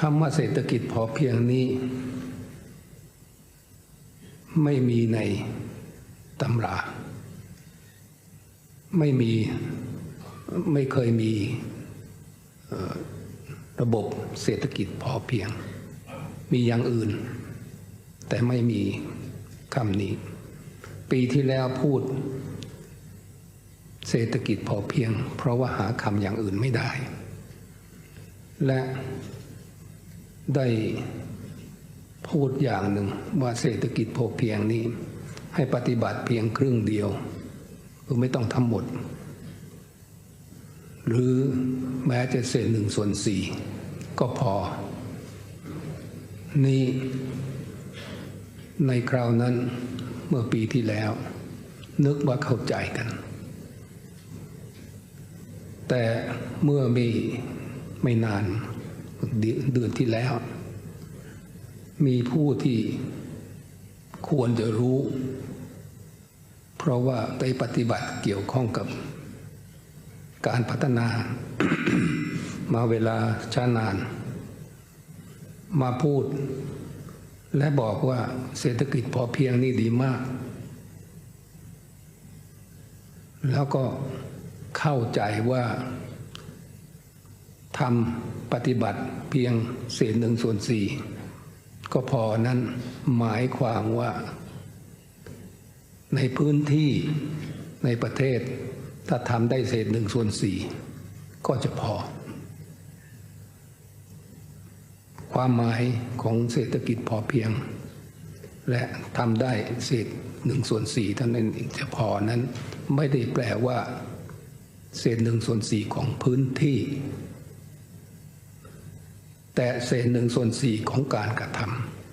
คำว่าเศรษฐกิจพอเพียงนี้ ไม่มีในตำรา ไม่มีไม่เคยมีระบบเศรษฐกิจพอเพียง มีอย่างอื่น แต่ไม่มีคำนี้ ปีที่แล้วพูด เศรษฐกิจพอเพียง เพราะว่าหาคำอย่างอื่นไม่ได้ และ ได้พูดอย่างหนึ่งว่าเศรษฐกิจพอเพียงนี้ ให้ปฏิบัติเพียงครึ่งเดียวคือไม่ต้องทำหมด หรือแม้จะเศษหนึ่งส่วนสี่ก็พอ นี่ในคราวนั้นเมื่อปีที่แล้ว นึกว่าเข้าใจกัน แต่เมื่อไม่ไม่นาน เดือนที่แล้ว มีผู้ที่ควรจะรู้ เพราะว่าได้ปฏิบัติเกี่ยวข้องกับการพัฒนามาเวลาช้านาน มาพูด และบอกว่าเศรษฐกิจพอเพียงนี่ดีมาก แล้วก็เข้าใจว่า ทำปฏิบัติเพียงเศษหนึ่งส่วนสี่ก็พอนั้นหมายความว่า ในพื้นที่ในประเทศ ถ้าทำได้เศษหนึ่งส่วนสี่ก็จะพอ ความหมายของเศรษฐกิจพอเพียง และทำได้เศษหนึ่งส่วนสี่เท่านั้นจะพอนั้น ไม่ได้แปลว่า เศษหนึ่งส่วนสี่ของพื้นที่ แต่เศษหนึ่งส่วนสี่ของการกระทำ